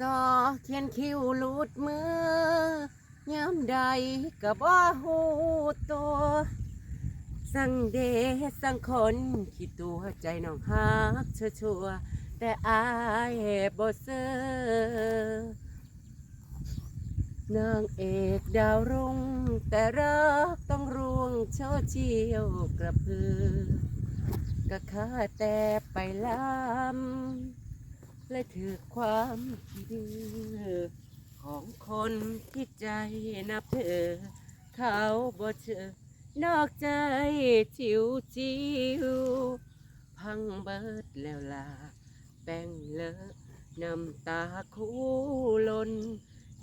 ซอเขียนคิ้วลุดมือย้ำใดก็บ่หูตัว สั่งเดสั่งคนขี้ตัวใจน้องฮักชื่อชัวแต่อายบ่เซอนางเอกดาวรุ่ง แต่รักต้องร่วงโชว์เชียวกระพือกะข้าแต่ไปล้ำ และถือความขี้ดื้อของคนที่ใจนับเธอเขาบ่เชื่อนอกใจจิวจิวพังเบิดแล้วล่ะแป้งเลอะน้ำตาคู่ลน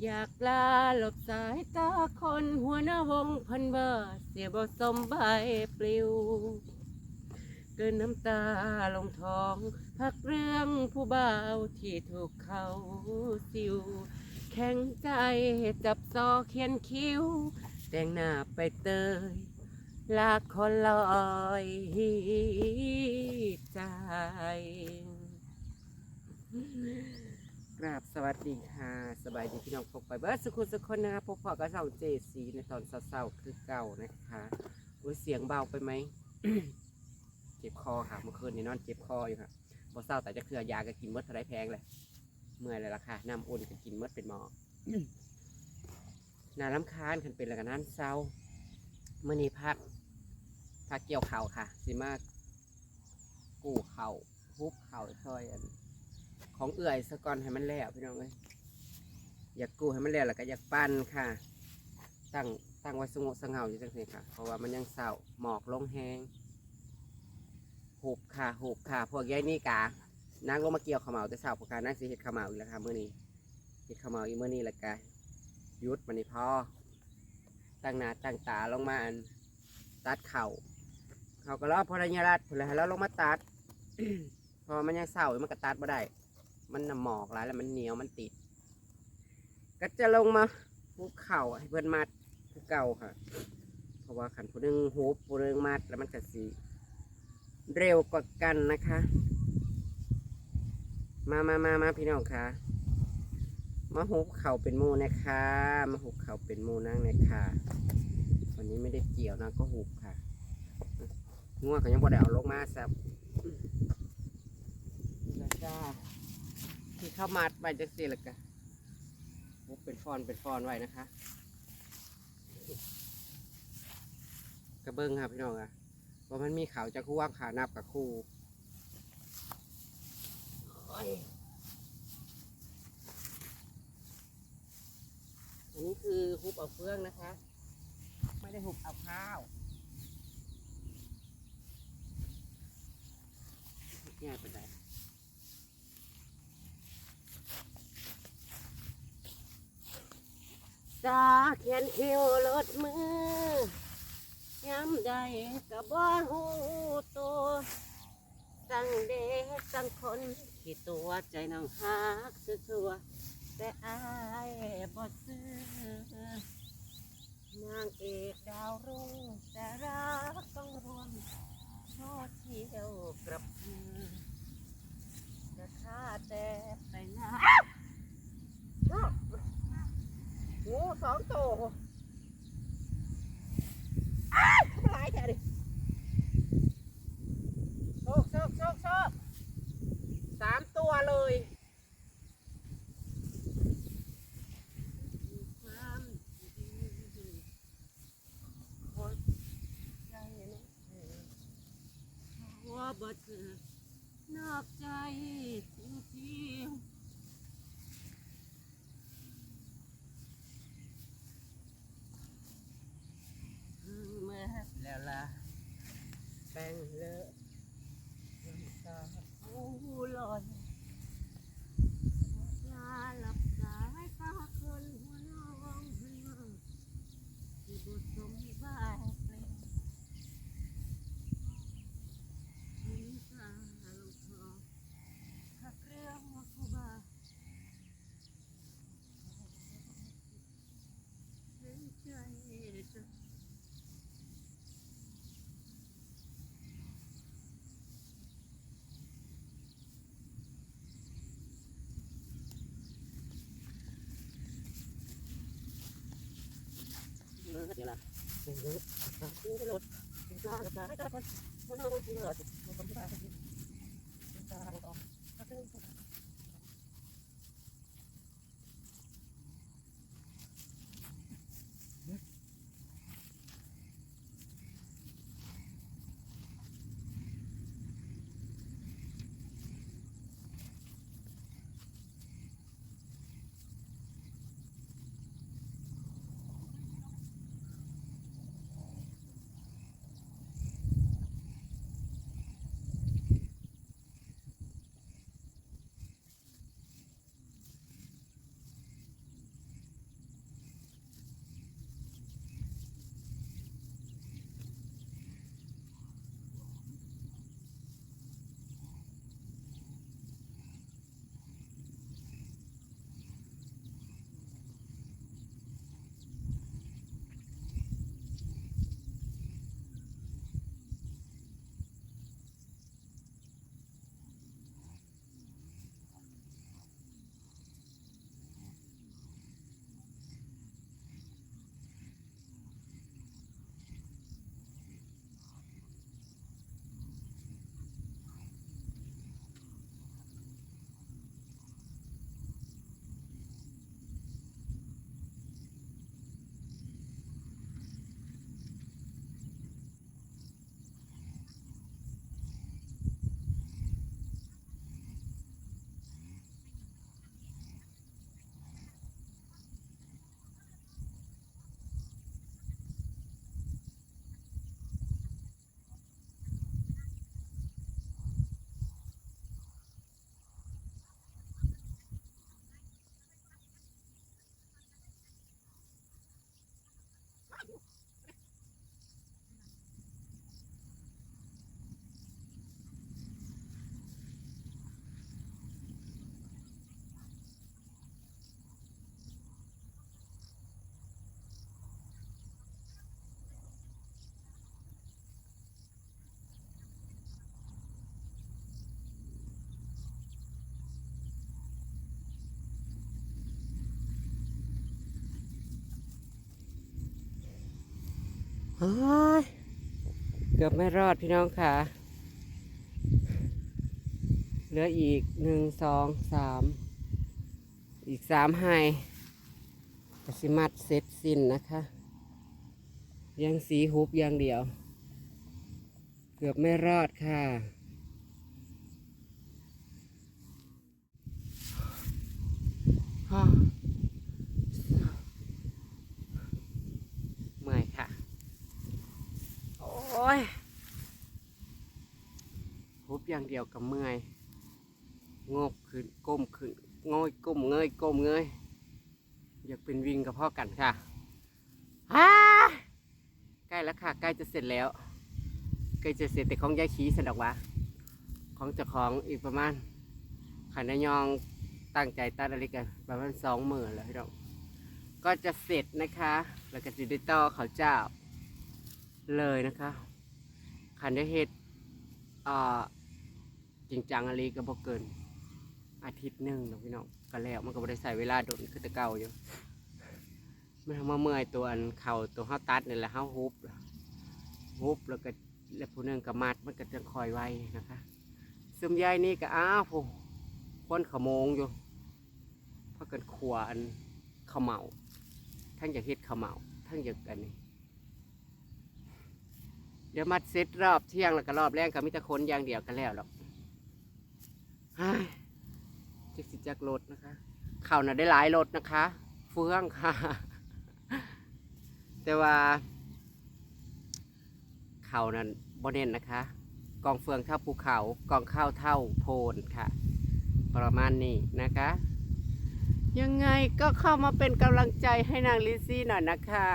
อยากลาหลบสายตาคนหัวหน้าวงพันเบาเสียบ่สมใบปลิว เกินน้ำตาลงท้อง พักเรื่องผู้บ่าวที่ถูกเขาสิว แข็งใจจับซอเขียนคิ้ว แต่งหน้าไปเตย ลากคนลอยใจ กราบสวัสดีค่ะ สบายดีพี่น้องพบไปเบิร์ดสุขุสุขคนนะคะพบพอกับเสาเจสีในตอนเศร้าๆคือเก่านะคะอุ้ยเสียงเบาไปไหม เจ็บคอค่ะเมื่อคืนนี่นอนเจ็บคออยู่ค่ะพอเศร้าแต่จะเคลือยาก็กินเมดเท่าไรแพงเลยเมื่อยเลยล่ะค่ะน้ำอุ่นก็กินเมดเป็นหมอนาล้ำคาญคันเป็นอะไรกันนั้นเศร้าเมื่อนี้พักพักเกี่ยวเข่าค่ะสิมากกู้เข่าฮุบเข่าซอยอันของเอื่อยสะกอนให้มันแล้วพี่น้องเอ้ยอยากกู้ให้มันแล้วแล้วก็อยากปั้นค่ะ ตั้งตั้งไว้สงบสงเงาอยู่จังซี่ค่ะ เพราะว่ามันยังเศร้าหมอกลงแหง หูบค่ะหูบค่ะ พวกยายนี่กานางลงมาเกี่ยวขาวเหมาแต่เศร้าพวกการนางสิเห็ดขมาวอีกแล้วค่ะเมื่อนี้เห็ดขมาวอีกเมื่อนี้ละกายยุดมันนี่พอตั้งหน้าตั้งตาลงมาอันตัดเข่าเขาก็รอพลญรัตน์พลให้เราลงมาตัด พอมันยังเศร้าอยู่มันก็ตัดไม่ได้ มันน่ะหมอกหลายแล้วมันเหนียวมันติด ก็จะลงมาหุบเข่าให้เพื่อนมัดคือเก่าค่ะ เพราะว่าขันผู้นึงหุบผู้นึงมัดแล้วมันก็สี เร็วกว่ากันนะคะ มามามามาพี่น้องคะมาหุบเข่าเป็นมูนะคะ มาหุบเข่าเป็นมูนั่งนะคะวันนี้ไม่ได้เกี่ยวนะก็หุบค่ะง่วงก็ยังบ่ได้เอาลงมาซับแล้วจ้าที่เข้ามัดไว้จังสี่ละกะมุกเป็นฟอนเป็นฟอนไว้นะคะ กระเบื้องครับพี่น้องอะ ว่ามันมีเขาจะคู่ว่างขานับกับคู่อันนี้คือฮุบเอาเฟืองนะคะ ไม่ได้ฮุบเอาข้าวง่ายไปได้จาเขียนคิวรถมือ ย้ำใดกับบ่หูตัวสั่งเด็กสั่งคนที่ตัวใจน้องหักสัวแต่อายบซื้อนางเอกดาวรุ่งแต่รักต้องรวมโชดเที่ยวกลับคืนจะฆ่าแต่ไปนะ งูสองตัวอ้าวทำลายแท้ดิโชคโชคโชคโชคสามตัวเลยความดีคนใจนะเธอเพราะว่า บ่เธอนอกใจจริง เดี๋ยวละนี่รถนี่รถนี่รถนะให้ตาคนมันเอาไปกินเลยมันต้องไปกินตาเราต้อง เกือบไม่รอดพี่น้องค่ะ เหลืออีกหนึ่งสองสามอีกสามไฮกสิมัดเสร็จสิ้นนะคะ ยังสีฮุบอย่างเดียว เกือบไม่รอดค่ะฮ่าเมื่อยค่ะ โอ้ยฮุบอย่าง เดียวกับเมื่อยงกขึ้นก้มขึ้นงอยก้มเงยก้มเงยอยากเป็นวิ่งกับพ่อกันค่ะฮ่าใกล้แล้วค่ะ ใกล้จะเสร็จแล้ว ใกล้จะเสร็จแต่ของยายขี้สนดอกวะของเจ้าของอีกประมาณขันนยองตั้งใจตัดอะไรกันประมาณสองหมื่นแล้วพี่น้องก็จะเสร็จนะคะ แล้วก็จะได้ต่อเขาเจ้าเลยนะคะขันได้เฮ็ดอ่า จริงจังอะไรก็บ่เกิน อาทิตย์หนึ่งนะพี่น้องก็แล้วมันก็บ่ได้ใส่เวลาโดนคือแต่เก่าอยู่มันทำมาเมื่อยตัวอันเข่าตัวเฮาตัดนี่แหละเฮาฮุบฮุบแล้วก็แล้วผู้หนึงก็มัดมันก็จะคอยไว้นะคะซึมยายนี่ก็อ้าวผู้คนขโมงอยู่พราะกันขวอันขาเหมาทั้งอยากเฮ็ดขาเหมาทั้งอยากอันนี้เดี๋ยวมัดเสร็จรอบเที่ยงแล้วก็รอบแรกก็มีแต่คนอย่างเดียวกันแล้วหรอก เฮ้ยจักสิจักรถนะคะเข่าน่ะได้หลายรถนะคะ เฟื่องค่ะ แต่ว่า เข่านั้นบ่เน้นนะคะ กองเฟืองเท่าภูเขา กองข้าวเท่าโพนค่ะ ประมาณนี้นะคะ ยังไงก็เข้ามาเป็นกำลังใจให้นางลิซซี่หน่อยนะคะ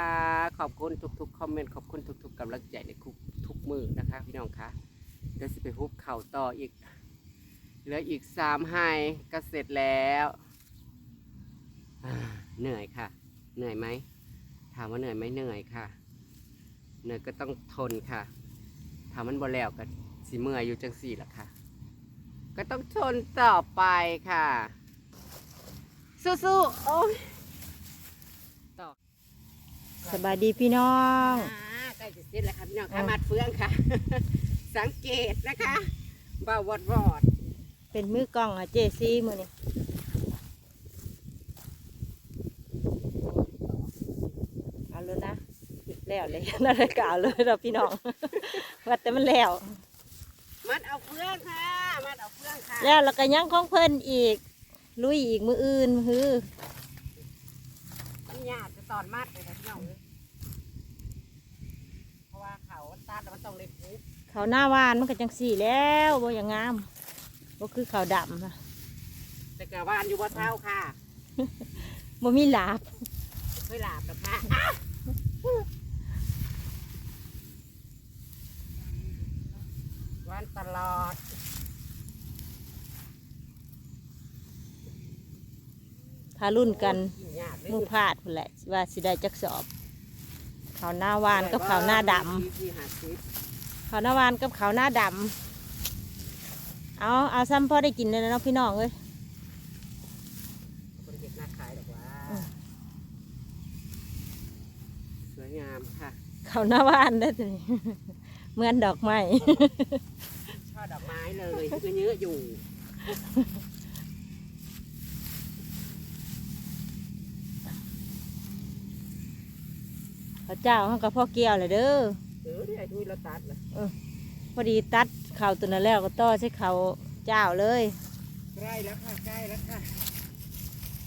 ขอบคุณทุกๆคอมเมนต์ขอบคุณทุกๆกำลังใจในทุกมือนะคะ พี่น้องคะเดี๋ยวสิไปฮุบเข่าต่ออีก เหลืออีกสามไฮก็เสร็จแล้วอ่าเหนื่อยค่ะ เหนื่อยไหม ถามว่าเหนื่อยไหมเหนื่อยค่ะ เหนื่อยก็ต้องทนค่ะถามมันบ่แล้วก็สิเมื่อยอยู่จังสี่ละค่ะ ก็ต้องทนต่อไปค่ะ สู้ๆโอ้ยต่อกสบายดีพี่น้องอ่าใกล้จะเสร็จแล้วค่ะพี่น้องอืค่ะมมัดเฟืองค่ะ สังเกตนะคะเบาวอดวอด เป็นมือกล้องอะเจซี่มือนี่เอาเลยนะแล้วเลยนั่นเลยกเอาเลยเราพี่น้องว่าแต่มันแล้ว มัดเอาเฟืองค่ะ มัดเอาเฟืองค่ะ แล้วแล้วก็ยังของเพิ่นอีก ลุยอีกมืออื่นมือฮือนี่ยากจะตอนมัดเลยค่ะพี่น้องเอ้ยเพราะว่าเขาตัดแล้วมันต้องเล็กปุ๊บเขาวหน้าวานมันก็จังสี่แล้วบ่อย่างงาม บ่คือเขาวดำนะแต่กะวานอยู่บ่เท่าค่ะบ่มีหลาบเคยหลาบกับค่ะวันตลอดทารุ่นกันยากเลยหมู่พลาดพุ่นแหละว่าสิได้จักสอบเขาวหน้าวานกับเขาวหน้าดำที่หาซิปเขาวหน้าวานกับเขาวหน้าดำ เอาเอาซ้ำพอได้กินเลยนะเนาะพี่น้องเอ้ยคนเห็ดหน้าขายดอกว่าอืมสวยงามค่ะเขาวหน้าวานได้อสิเหมือนดอกไม้ ช่อดอกไม้เลยคือเยอะอยู่เขาเจ้าเขากับพ่อเกี่ยวเลยเด้อเออที่ไอ้ทุยเราตัดเลย พอดีตัดเขาวตัวนั้นแล้วก็ต่อใช้เขาวเจ้าเลย ใกล้แล้วค่ะใกล้แล้วค่ะ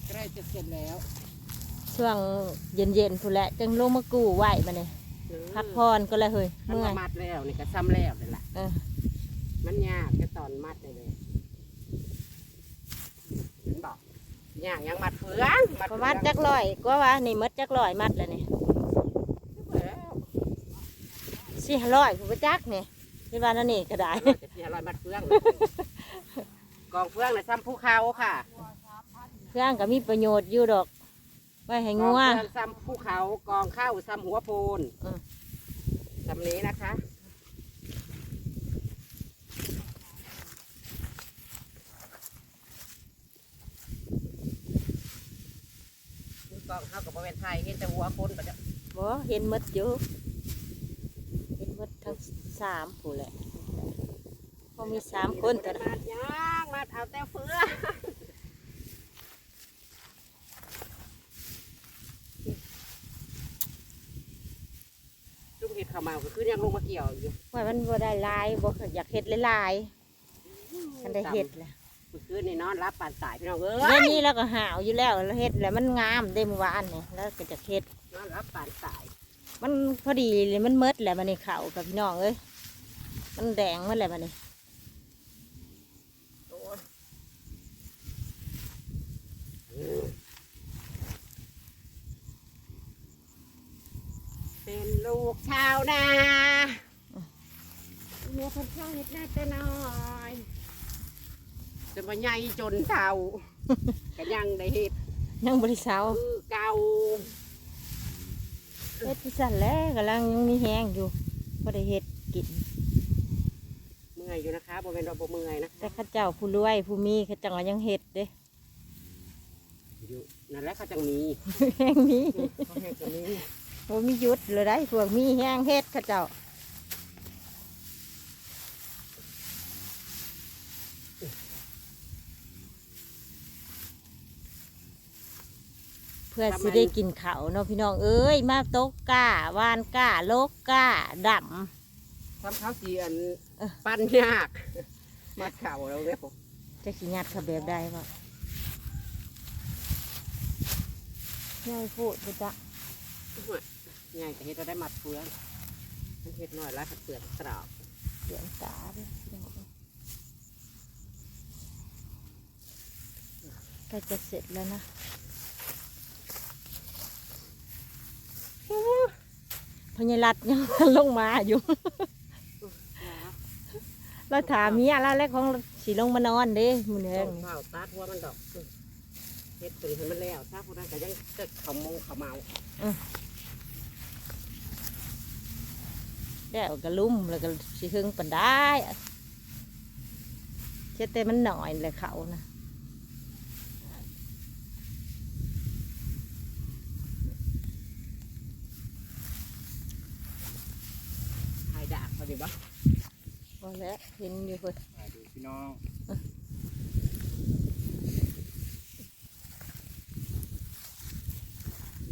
ใกล้จะเสร็จแล้วช่วงเย็นๆพูนแหละจึงลงมากู้ไหวมาเนี่ยเออพักพรก็เลยเฮ้ยมันเมื่อมายมัดแล้วนี่ก็ซ้ำแล้วนี่แหละเออมันยากก็ตอนมัดเลยเลยเห็นบอกยากยังมัดเฟืองประมาณจักร้อยก็ว่านี่หมดจักร้อยมัดแล้วนี่แล้วสี่ร้อยผู้จักนี่ ที่ว่านั่นนี่ก็ได้จะเพียรอยมัดเฟือง กองเฟืองในะซ้ำภูเขาค่ะเครื่องก็มีประโยชน์อยู่ดอก ไว้ให้กงัองวเฟืองซ้ำภูเขากองข้าวซ้ำหัวโพนอืมซ้ำนี้นะคะมีกองข้าวกับบริเวณไทยเห็นแต่หัวคนปะจ๊ะบ่เห็นหมดอยู่เห็นหมดทั้ง สามผู้แหละพอมีสามคนแต่มัดยางมัดเอาแต่เฟืองจุ่มเห็ดข้าวเมาก็คือยังลงมาเกี่ยวอยู่ว่ามันบ่ได้หลายบ่อยากเฮ็ดหลายๆคันได้เฮ็ดแหละเมื่อคืนนี่นอนรับปานสายพี่น้องเอ้เดี๋ยยวนี้แล้วก็หาวอยู่แล้วแล้วเฮ็ดแล้วมันงามได้เมื่อวานนี่แล้วก็จะเฮ็ดนอนรับปานสาย มันพอดีเลยมันเมดแหละมันนี่เขากับพี่น้องเอ้ยมันแดงหมันแหละมันนี่โอ้ยเป็นลูกชาวนาเมื่อคนข้างเห็ดหน้าแต่น้อยจนมาใหญ่จนเท่าก็ยังได้เห็ดยังบริสาวคือเก่า เฮ็ดที่สั่นแหล้วกำลังยังมีแห้งอยู่บ่ได้เฮ็ดกิน เมื่อยอยู่นะคะบริเวณเราบ่เมื่อยนะแต่เข้าเจ้าผู้รวยผู้มีเขาจังว่ายังเฮ็ดเด้อยู่นั่นแหละเขาจังมีแห้งมีเขาเห็ดจังมีบ่มีหยุดเลยได้พวกมีแห้งเฮ็ดเขาเจ้า พื่อสิได้กินเขาวเนาะพี่น้องเอ้ยมาตกก้าวานก้าโลกก้าดำทำข้าวเสียนเออปั้นยากมาเข่าเราเลยผมจะขี้งัดเขาแบบใดวะง่ายพูดไปจ้ะง่ายแต่เห็ดเราได้มัดเฟืองมันเห็ดหน่อยแล้วผัดเปลือกกรอบเสียงตาเลยใกล้จะเสร็จแล้วนะ พญารัตน์ยังลงมาอยู่เราถามเมียแล้วแล้วของสีลงมานอนเด้มือเนืต้ององเฝ้าตาดหัวมันดอกเห็ดตัวนี้ให้มันแล้วถ้าพวกนั้นก็ยังเกิดเขามงเขาเมาแล้วก็ลุ่มแล้วก็สิหึงปันได้เช็ดแต่มันหน่อยเลยเขานะปะ พ อแล้วเห็นอยู่เพิ่นอ่าดูพี่น้อง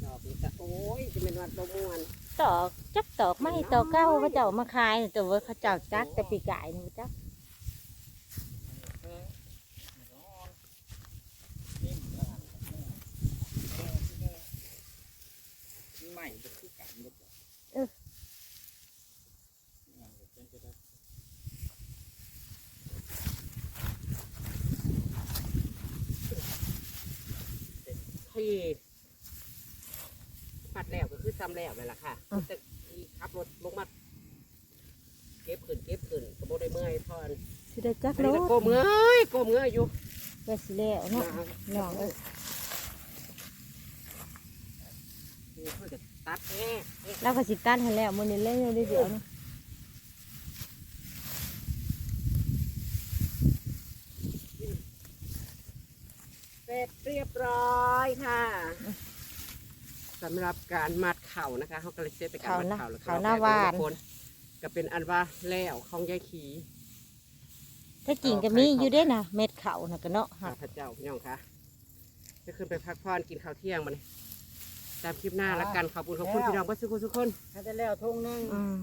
ดอกนี้ก็โอ้ยจะเป็นวัดประมวลตอกจักตอกไม่ตอกเก้าเขาเจ้าเอามาขายแต่ว่าเขาเจ้าจักแต่ปีกายนี่จัก นี่ใหม่จะคือกันหมด เออ ที่ปัดแล้วก็คือซ้ำแล้วเลยล่ะค่ะแต่ที่ขับรถลงมาเก็บขึ้นเก็บขึ้นกระโบได้เมื่อยทอนสิได้จักอันโลนี้ก็โกมเงยโกมเงยอยู่ก็สิแล้วเนาะน้องเอ้ยนี่เพื่อจะตัดแน่เอ๊ะแล้วก็สิตันให้แล้วมื้อนี้เลยเดี๋ยวเดี๋ยวนี่เส ร็จเรียบร้อยค่ะสำหรับการมัดเข่านะคะเขาก็เลยเซตไปการมัดเข่าแล้วก็เขาหน้าวาน คนก็เป็นอันว่าแล้วของยายขีถ้าจริงก็มีอยู่เด้นะเม็ดเขาน่ะก็เนาะหัข้ากพระเจ้าพี่น้องคะจะขึ้นไปพักผ่อนกินข้าวเที่ยงมาเลยตามคลิปหน้าละกันขอบคุณขอบคุณพี่น้องก็สุขทุกคน ถ้าได้แล้วทงหนึง อืม